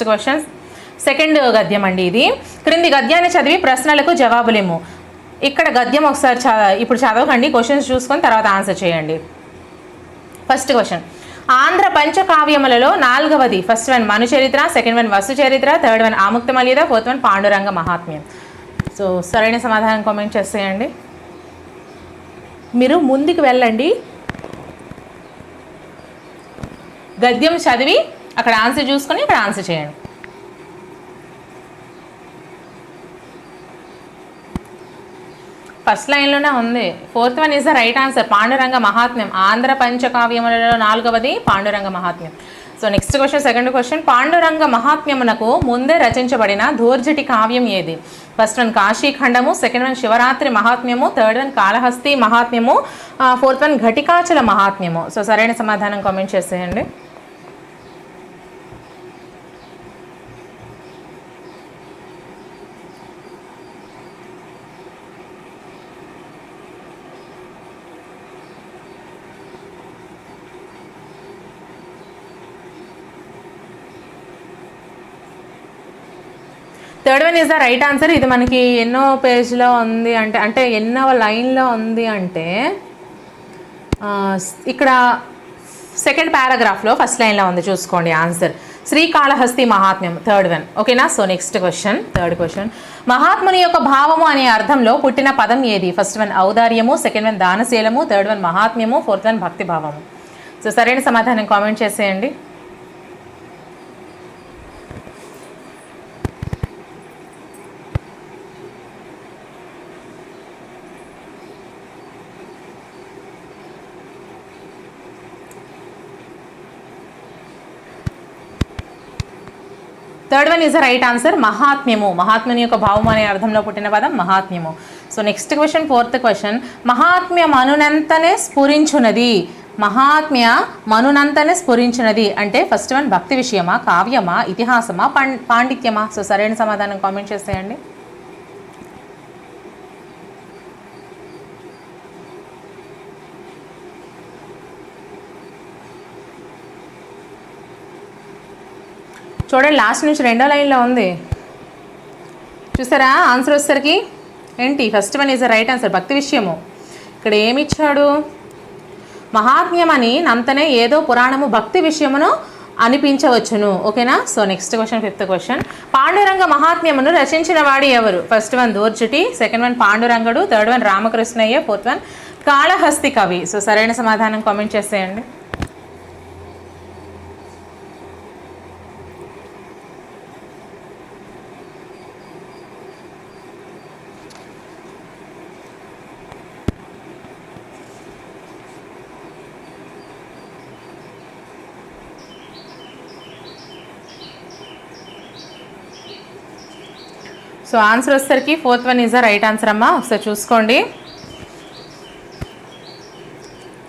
Next question second గద్యం అండి ఇది. క్రింది గద్యాన్ని చదివి ప్రశ్నలకు జవాబులేము ఇక్కడ గద్యం ఒకసారి ఇప్పుడు చదవకండి క్వశ్చన్స్ చూసుకొని తర్వాత ఆన్సర్ చేయండి. ఫస్ట్ క్వశ్చన్ ఆంధ్ర పంచకావ్యములలో నాలుగవది. ఫస్ట్ వన్ మను చరిత్ర second one Vasu Charitra third one Amuktamalyada fourth one Panduranga Mahatmyam. So సరైన సమాధానం కామెంట్ చేసేయండి. మీరు ముందుకు వెళ్ళండి. గద్యం చదివి అక్కడ ఆన్సర్ చూసుకొని ఇక్కడ ఆన్సర్ చేయండి. ఫస్ట్ లైన్లోనే ఉంది. Fourth one is the right answer Panduranga Mahatmyam. Andhra పంచకావ్యములలో నాలుగవది Panduranga Mahatmyam. So next question second question Panduranga మహాత్మ్యమునకు ముందే రచించబడిన ధూర్జటి కావ్యం ఏది? First one Kashikhandamu second one Shivaratri Mahatmyamu. Third one Kalahasti Mahatmyamu. Uh, fourth one Ghatikachala Mahatmyamu. So సరైన సమాధానం comment చేసేయండి. Third one is the right answer ఇది మనకి ఎన్నో పేజ్లో ఉంది అంటే అంటే ఎన్నో లైన్లో ఉంది అంటే ఇక్కడ సెకండ్ పారాగ్రాఫ్లో ఫస్ట్ లైన్లో ఉంది చూసుకోండి answer Srikalahasti Mahatmyam third one ఓకేనా so next question third question మహాత్ముని యొక్క భావము అనే అర్థంలో పుట్టిన పదం ఏది? ఫస్ట్ వన్ ఔదార్యము. సెకండ్ వన్ దానశీలము. థర్డ్ వన్ మహాత్మ్యము. ఫోర్త్ వన్ భక్తి భావము. సో సరైన సమాధానం కామెంట్ చేసేయండి. Third one is the right answer మహాత్మ్యము మహాత్ముని యొక్క భావం అనే అర్థంలో పుట్టిన పదం మహాత్మ్యము so next question fourth question మహాత్మ్య మనునంతనే స్ఫురించునది. మహాత్మ్య మనునంతనే స్ఫురించినది. అంటే ఫస్ట్ వన్ భక్తి విషయమా కావ్యమా ఇతిహాసమా పాండిత్యమా? సో సరైన సమాధానం కామెంట్ చేసేయండి. చూడండి లాస్ట్ నుంచి రెండో లైన్లో ఉంది. చూసారా? ఆన్సర్ వచ్చేసరికి ఏంటి? First one is right answer భక్తి విషయము. ఇక్కడ ఏమి ఇచ్చాడు మహాత్మ్యం అని నంతనే ఏదో పురాణము భక్తి విషయమును అనిపించవచ్చును. ఓకేనా? So next question fifth question Panduranga మహాత్మ్యమును రచించిన వాడు ఎవరు? First one Dhurjati. Second one పాండురంగడు. Third one Ramakrishnayya. Fourth one Kalahasti కవి. సో సరైన సమాధానం కామెంట్ చేసేయండి. సో ఆన్సర్ వచ్చేసరికి fourth one is the right answer అమ్మా ఒకసారి చూసుకోండి.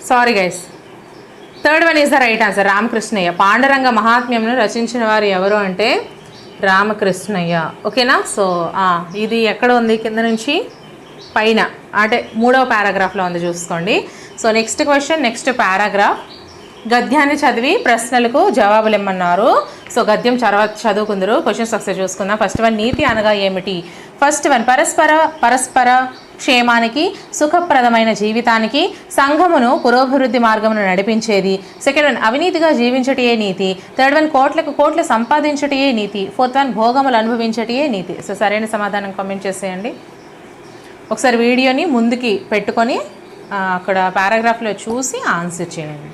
Sorry guys third one is the right answer Ramakrishnayya. Panduranga మహాత్మ్యంను రచించిన వారు ఎవరు అంటే రామకృష్ణయ్య. ఓకేనా? సో ఇది ఎక్కడ ఉంది కింద నుంచి? పైన అంటే మూడవ పారాగ్రాఫ్లో ఉంది చూసుకోండి. So next question next paragraph. గద్యాన్ని చదివి ప్రశ్నలకు జవాబులు ఇమ్మన్నారు సో గద్యం చదవ చదువుకుందరు. క్వశ్చన్స్ ఒకసారి చూసుకుందాం. ఫస్ట్ వన్ నీతి అనగా ఏమిటి? ఫస్ట్ వన్ పరస్పర పరస్పర క్షేమానికి సుఖప్రదమైన జీవితానికి సంఘమును పురోభివృద్ధి మార్గమును నడిపించేది. సెకండ్ వన్ అవినీతిగా జీవించటయే నీతి. థర్డ్ వన్ కోట్లకు కోట్లు సంపాదించటయే నీతి. ఫోర్త్ వన్ భోగములు అనుభవించటయే నీతి. సో సరైన సమాధానం కామెంట్ చేసేయండి. ఒకసారి వీడియోని ముందుకి పెట్టుకొని అక్కడ పారాగ్రాఫ్లో చూసి ఆన్సర్ చేయండి.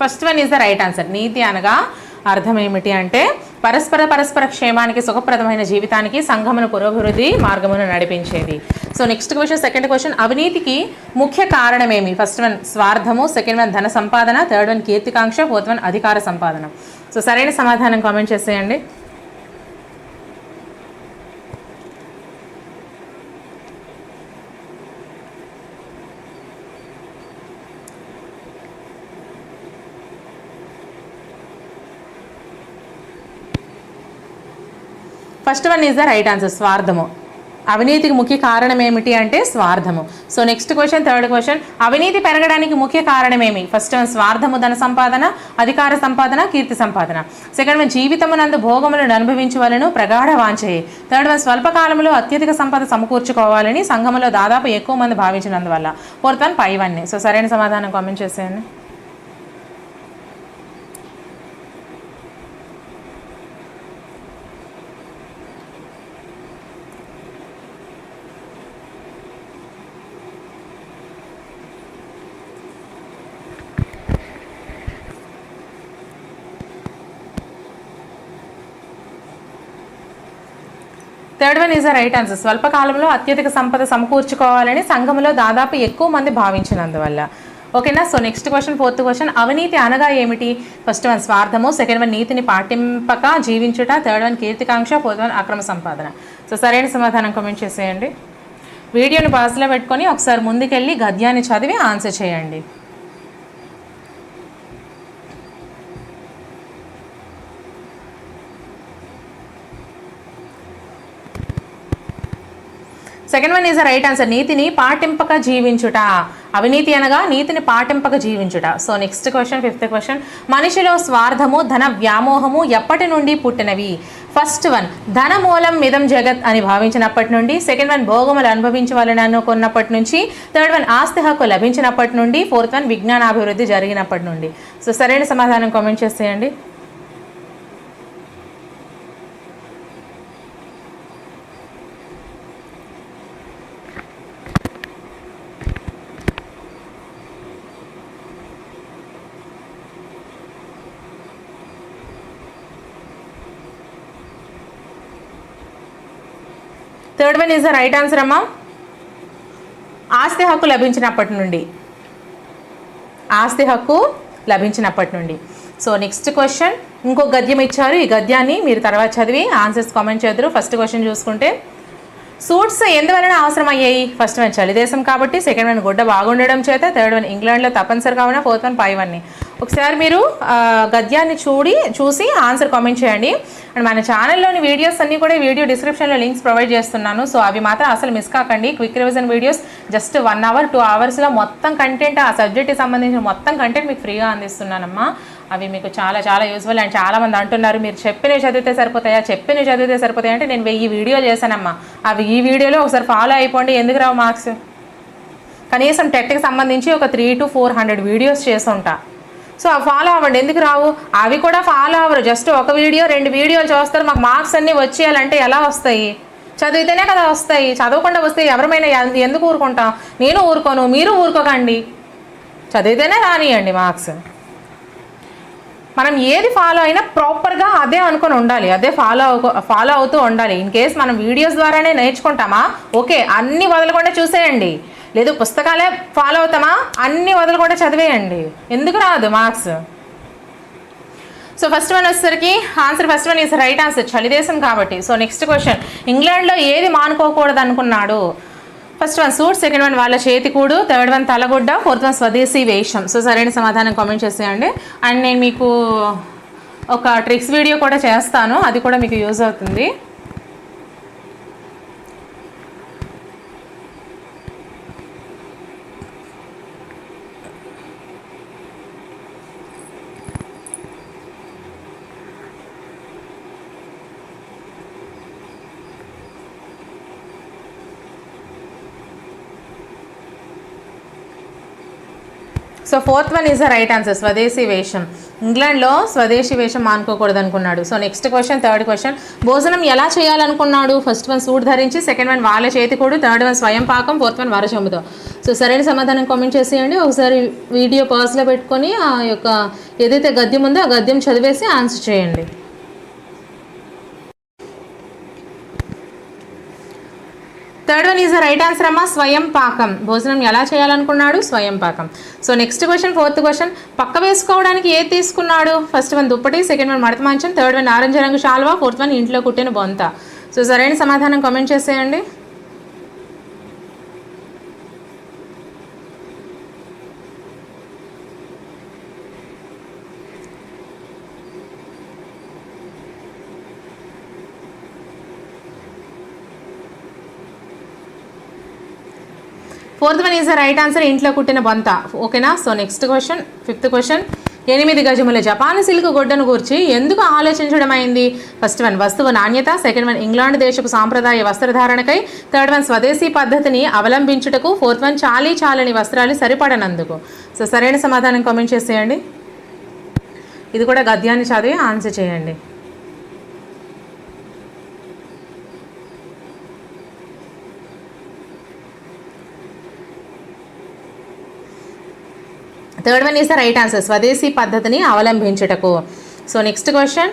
First one is the right answer నీతి అనగా అర్థం ఏమిటి అంటే పరస్పర పరస్పర క్షేమానికి సుఖప్రదమైన జీవితానికి సంఘమును పురోభివృద్ధి మార్గమును నడిపించేది. So next question second question అవినీతికి ముఖ్య కారణమేమి ఫస్ట్ వన్ స్వార్థము. సెకండ్ వన్ ధన సంపాదన. థర్డ్ వన్ కీర్తికాంక్ష. ఫోర్త్ వన్ అధికార సంపాదన. సో సరైన సమాధానం కామెంట్ చేసేయండి. First one is the right answer స్వార్థము. అవినీతికి ముఖ్య కారణం ఏమిటి అంటే స్వార్థము. So next question third question అవినీతి పెరగడానికి ముఖ్య కారణం ఏమి? ఫస్ట్ వన్ స్వార్థము ధన సంపాదన అధికార సంపాదన కీర్తి సంపాదన. సెకండ్ వన్ జీవితమునందు భోగములను అనుభవించవలను ప్రగాఢ వాంఛయి. థర్డ్ వన్ స్వల్పకాలంలో అత్యధిక సంపద సమకూర్చుకోవాలని సంఘములో దాదాపు ఎక్కువ మంది భావించినందువల్ల. ఫోర్త్ వన్ పై వన్ సో సరైన సమాధానం కామెంట్ చేసేయండి. Third one is the right answer స్వల్పకాలంలో అత్యధిక సంపద సమకూర్చుకోవాలని సంఘంలో దాదాపు ఎక్కువ మంది భావించినందువల్ల. ఓకేనా so next question fourth question అవినీతి అనగా ఏమిటి? ఫస్ట్ వన్ స్వార్థము. సెకండ్ వన్ నీతిని పాటింపక జీవించుట. థర్డ్ వన్ కీర్తికాంక్ష. ఫోర్త్ వన్ అక్రమ సంపాదన. సో సరైన సమాధానం కమెంట్ చేసేయండి. వీడియోని పాజ్లో పెట్టుకొని ఒకసారి ముందుకెళ్ళి గద్యాన్ని చదివి ఆన్సర్ చేయండి. Second one is the right answer నీతిని పాటింపక జీవించుట. అవినీతి అనగా నీతిని పాటింపక జీవించుట. So next question fifth question మనిషిలో స్వార్థము ధన వ్యామోహము ఎప్పటి నుండి పుట్టినవి? ఫస్ట్ వన్ ధన మూలం మిదం జగత్ అని భావించినప్పటి నుండి సెకండ్ వన్ భోగములు అనుభవించవాలని అనుకున్నప్పటి నుంచి థర్డ్ వన్ ఆస్తి హక్కు లభించినప్పటి నుండి ఫోర్త్ వన్ విజ్ఞానాభివృద్ధి జరిగినప్పటి నుండి. సో సరైన సమాధానం కామెంట్ చేసేయండి. Third one is the right answer అమ్మా ఆస్తి హక్కు లభించినప్పటి నుండి. ఆస్తి హక్కు లభించినప్పటి నుండి. సో నెక్స్ట్ క్వశ్చన్ ఇంకో గద్యం ఇచ్చారు. ఈ గద్యాన్ని మీరు తర్వాత చదివి ఆన్సర్స్ కామెంట్ చేద్దరు. ఫస్ట్ క్వశ్చన్ చూసుకుంటే సూట్స్ ఎందువలన అవసరం అయ్యాయి ఫస్ట్ వన్ చలిదేశం కాబట్టి సెకండ్ వన్ గుడ్డ బాగుండడం చేత థర్డ్ వన్ ఇంగ్లాండ్లో తప్పనిసరి కావున ఫోర్త్ వన్ ఫైవ్ వన్ని ఒకసారి మీరు గద్యాన్ని చూడి చూసి ఆన్సర్ కామెంట్ చేయండి. అండ్ మన ఛానల్లోని వీడియోస్ అన్నీ కూడా వీడియో డిస్క్రిప్షన్లో లింక్స్ ప్రొవైడ్ చేస్తున్నాను. సో అవి మాత్రం అసలు మిస్ కాకండి. Quick revision videos just one hour two అవర్స్లో మొత్తం కంటెంట్ ఆ సబ్జెక్ట్కి సంబంధించిన మొత్తం కంటెంట్ మీకు ఫ్రీగా అందిస్తున్నానమ్మా. అవి మీకు చాలా చాలా యూస్ఫుల్ అండ్ చాలామంది అంటున్నారు మీరు చెప్పినవి చదివితే సరిపోతాయా? చెప్పినవి చదివితే సరిపోతాయా? అంటే నేను వెయ్యి వీడియోలు చేశానమ్మా. అవి ఈ వీడియోలో ఒకసారి ఫాలో అయిపోండి. ఎందుకు రావు మార్క్స్? కనీసం టెట్కి సంబంధించి ఒక three to four hundred videos చేసి ఉంటా. సో ఆ ఫాలో అవ్వండి. ఎందుకు రావు? అవి కూడా ఫాలో అవ్వరు. జస్ట్ ఒక వీడియో రెండు వీడియోలు చూస్తారు. మాకు మార్క్స్ అన్నీ వచ్చేయాలంటే ఎలా వస్తాయి? చదివితేనే కదా వస్తాయి. చదవకుండా వస్తే ఎవరమైనా ఎందుకు ఊరుకుంటాం? నేను ఊరుకోను మీరు ఊరుకోకండి. చదివితేనే రానియండి మార్క్స్. మనం ఏది ఫాలో అయినా ప్రాపర్గా అదే అనుకుని ఉండాలి. అదే ఫాలో ఫాలో అవుతూ ఉండాలి. ఇన్ కేస్ మనం వీడియోస్ ద్వారానే నేర్చుకుంటామా? ఓకే అన్నీ వదలకుండా చూసేయండి. లేదు పుస్తకాలే ఫాలో అవుతామా? అన్ని వదలకుండా చదివేయండి. ఎందుకు రాదు మార్క్స్ సో ఫస్ట్ వన్ వచ్చేసరికి answer first one is right answer చలిదేశం కాబట్టి. సో నెక్స్ట్ క్వశ్చన్ ఇంగ్లాండ్లో ఏది మానుకోకూడదు అనుకున్నాడు? First one suit second one వాళ్ళ చేతికూడు థర్డ్ వన్ తలగుడ్డ. ఫోర్త్ వన్ స్వదేశీ వేషం. సో సరైన సమాధానం కామెంట్ చేసేయండి. అండ్ నేను మీకు ఒక ట్రిక్స్ వీడియో కూడా చేస్తాను. అది కూడా మీకు యూజ్ అవుతుంది. So fourth one is the right answer స్వదేశీ వేషం ఇంగ్లాండ్లో స్వదేశీ వేషం మానుకోకూడదు అనుకున్నాడు so next question third question భోజనం ఎలా చేయాలనుకున్నాడు? ఫస్ట్ వన్ సూట్ ధరించి సెకండ్ వన్ వాళ్ళ చేతి కూడా థర్డ్ వన్ స్వయం పాకం ఫోర్త్ వన్ వరచముతో సో సరైన సమాధానం కామెంట్ చేసేయండి. ఒకసారి వీడియో పాజ్లో పెట్టుకొని ఆ యొక్క ఏదైతే గద్యం ఉందో ఆ గద్యం చదివేసి ఆన్సర్ చేయండి. Third one is the right answer అమ్మ స్వయం పాకం. భోజనం ఎలా చేయాలనుకున్నాడు? స్వయం పాకం. So next question fourth question పక్క వేసుకోవడానికి ఏది తీసుకున్నాడు? ఫస్ట్ వన్ దుప్పటి సెకండ్ వన్ మడత మంచం థర్డ్ వన్ ఆరెంజ్ రంగు షాల్వా ఫోర్త్ వన్ ఇంట్లో కుట్టిన బొంత. సో సరైన సమాధానం కామెంట్ చేసేయండి. Fourth one is the right answer ఇంట్లో కుట్టిన బంత. ఓకేనా? So next question fifth question. ఎనిమిది గజముల జపాన్ సిల్క్ గొడ్డను గూర్చి ఎందుకు ఆలోచించడం అయింది ఫస్ట్ వన్ వస్తువు నాణ్యత సెకండ్ వన్ ఇంగ్లాండ్ దేశపు సాంప్రదాయ వస్త్రధారణకై థర్డ్ వన్ స్వదేశీ పద్ధతిని అవలంబించుటకు ఫోర్త్ వన్ చాలీ చాలని వస్త్రాలు సరిపడనందుకు. సో సరైన సమాధానం కామెంట్ చేసేయండి. ఇది కూడా గద్యాన్ని చదివి ఆన్సర్ చేయండి. Third one is the right answer స్వదేశీ పద్ధతిని అవలంబించుటకు. So next question